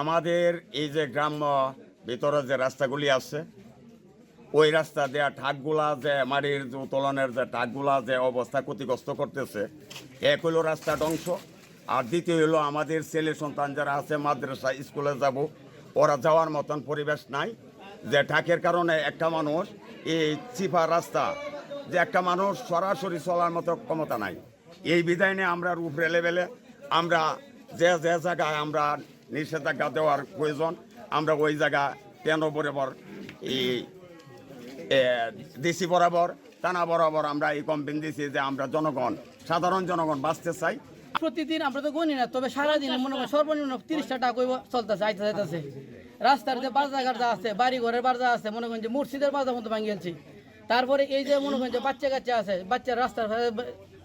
আমাদের এই যে গ্রাম্য ভিতরে যে রাস্তাগুলি আছে, ওই রাস্তা দেয়া ঠাকগুলা যে মাটির উত্তোলনের যে ঠাকগুলা যে অবস্থা ক্ষতিগ্রস্ত করতেছে, এক হলো রাস্তা ধ্বংস, আর দ্বিতীয় হলো আমাদের ছেলে সন্তান যারা আছে মাদ্রাসা স্কুলে যাব, ওরা যাওয়ার মতন পরিবেশ নাই, যে ঠাকের কারণে একটা মানুষ এই চিফা রাস্তা, যে একটা মানুষ সরাসরি চলার মতো ক্ষমতা নাই। এই বিধায় নিয়ে আমরা উপরে লেভেলে আমরা যে যে জায়গায় আমরা নিষেধাজ্ঞা দেওয়ার প্রয়োজন, আমরা ওই জায়গা কেন বরাবর এই ডিসি বরাবর টানা বরাবর আমরা এই কমপ্লেন দিছি যে আমরা জনগণ, সাধারণ জনগণ বাঁচতে চাই। প্রতিদিন আমরা তো গণি না, তবে সারাদিন মনে করেন সর্বনিম্ন তিরিশটা টাকা চলতেছে আইতে যাইতেছে। রাস্তার যে বাজার যা আছে বাড়ি ঘরের বাজার আছে, মনে করেন যে মসজিদের বাজার মতো ভাঙিয়েছি। তারপরে এই যে মনে করেন যে বাচ্চা কাচ্চা আছে বাচ্চার রাস্তার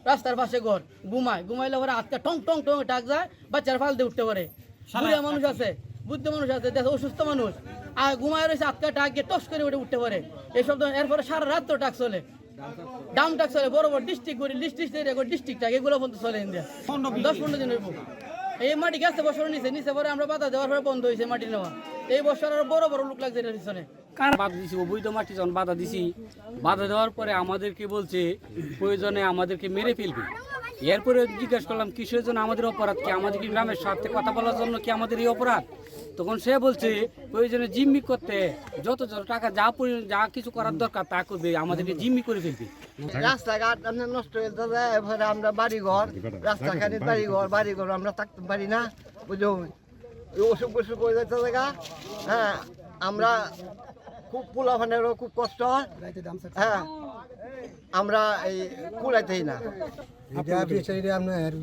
রাস্তার পাশে ঘর। ঘুমায়। ঘুমাইলে পরে আজকে টং টং টং টাক যায় বাচ্চার ফাল দিয়ে উঠতে পারে। বুড়া মানুষ আছে বুদ্ধ মানুষ আছে দেশে অসুস্থ মানুষ। আর ঘুমায় রয়েছে আজকে টাক গিয়ে টস করে উঠে উঠতে পারে। এইসব তো এরপরে সারা রাত তো টাক চলে। ডাম টাক চলে বড় বড় ডিস্ট্রিক্ট করি ডিস্ট্রিক্ট ডিস্ট্রিক্ট টাক এগুলো পর্যন্ত চলে ইন্ডিয়া দশ পনেরো দিন উপর এই মাটি গেছে বছর নিচে নিচে পরে আমরা বাধা দেওয়ার পরে বন্ধ হয়েছে মাটি নেওয়া। এই বছর আরও বড় বড় লোক লাগছে এটার পিছনে। বাধা দিছি মাটি বাধা দিছি, বাধা দেওয়ার পরে আমাদেরকে বলছে, প্রয়োজনে আমাদেরকে মেরে ফেলবে। এরপরে জিজ্ঞেস করলাম, কিসের জন্য আমাদের অপরাধ কি? আমাদের কি গ্রামের স্বার্থে কথা বলার জন্য কি আমাদের এই অপরাধ? তখন সে বলছে প্রয়োজনে জিম্মি করতে যত যত টাকা যা যা কিছু করার দরকার তা করবে, আমাদেরকে জিম্মি করে ফেলবে। রাস্তাঘাট আপনার নষ্ট হয়ে যাবে আমরা বাড়িঘর, রাস্তাঘাটের বাড়িঘর বাড়িঘর আমরা থাকতে পারি না বুঝো অসুখ বসুখ হয়ে যাচ্ছে হ্যাঁ আমরা খুব পোলাফানেরও খুব কষ্ট হয়। হ্যাঁ আমরা এই কুলাইতেই না। এটা আপনার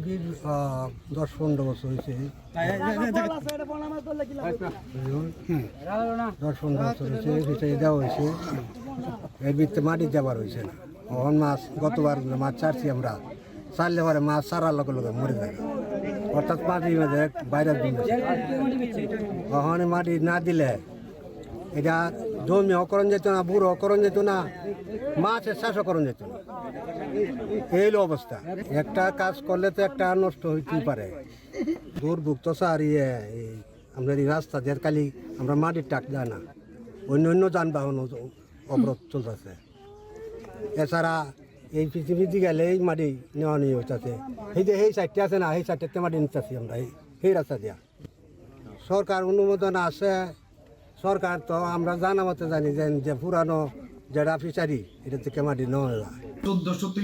দশ পনেরো বছর হয়েছে। দশ পনেরো বছর হয়েছে দেওয়া হয়েছে। এর মাটি দেওয়ার হয়েছে না। অহন মাছ গতবার মাছ ছাড়ছি আমরা। ছাড়লে পরে মাছ ছাড়ার লগে লগে মরে যায়। অর্থাৎ মাটির মধ্যে বাইরের অহনে মাটি না দিলে এটা জমি অকরণ যেত না, বুড়ো অকরণ যেত না মাছের চাষ অকরণ যেত না। এই অবস্থা। একটা কাজ করলে তো একটা নষ্ট হইতেই পারে। দুর্ভোগ তো স্যার ইয়ে আমরা এই রাস্তা যে কালি আমরা মাটির টাক যায় না। অন্য অন্য যানবাহন অবরোধ চলতেছে। এছাড়া এই পৃথিবীতে গেলে এই মাটি নেওয়া নিয়ে হইতেছে। এই যে এই সাইডটা আছে না, এই সাইডটাতে মাটি নিতেছি আমরা, এই সেই রাস্তা দিয়া। সরকার অনুমোদন আছে সরকার তো আমরা জানা মতে জানি যে পুরানো যেটা ফিশারি এটা থেকে মাটি নেওয়া যায়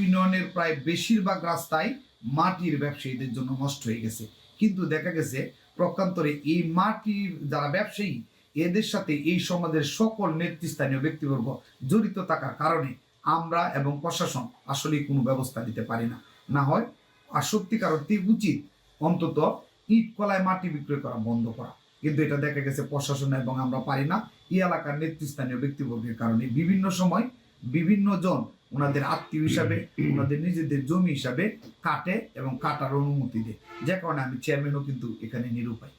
ইউনিয়নের প্রায় বেশিরভাগ রাস্তায় মাটির ব্যবসায়ীদের জন্য নষ্ট হয়ে গেছে। কিন্তু দেখা গেছে, প্রকান্তরে এই মাটির যারা ব্যবসায়ী, এদের সাথে এই সমাজের সকল নেতৃস্থানীয় ব্যক্তিবর্গ জড়িত থাকার কারণে আমরা এবং প্রশাসন আসলে কোনো ব্যবস্থা নিতে পারি না। না হয়, আর সত্যিকার অর্থে উচিত অন্তত ইট কলায় মাটি বিক্রয় করা বন্ধ করা। কিন্তু এটা দেখা গেছে প্রশাসন এবং আমরা পারি না। এই এলাকার নেতৃস্থানীয় ব্যক্তিবর্গের কারণে বিভিন্ন সময় বিভিন্ন জন ওনাদের আত্মীয় হিসাবে, ওনাদের নিজেদের জমি হিসাবে কাটে এবং কাটার অনুমতি দেয়। যে কারণে আমি চেয়ারম্যানও কিন্তু এখানে নিরুপায়।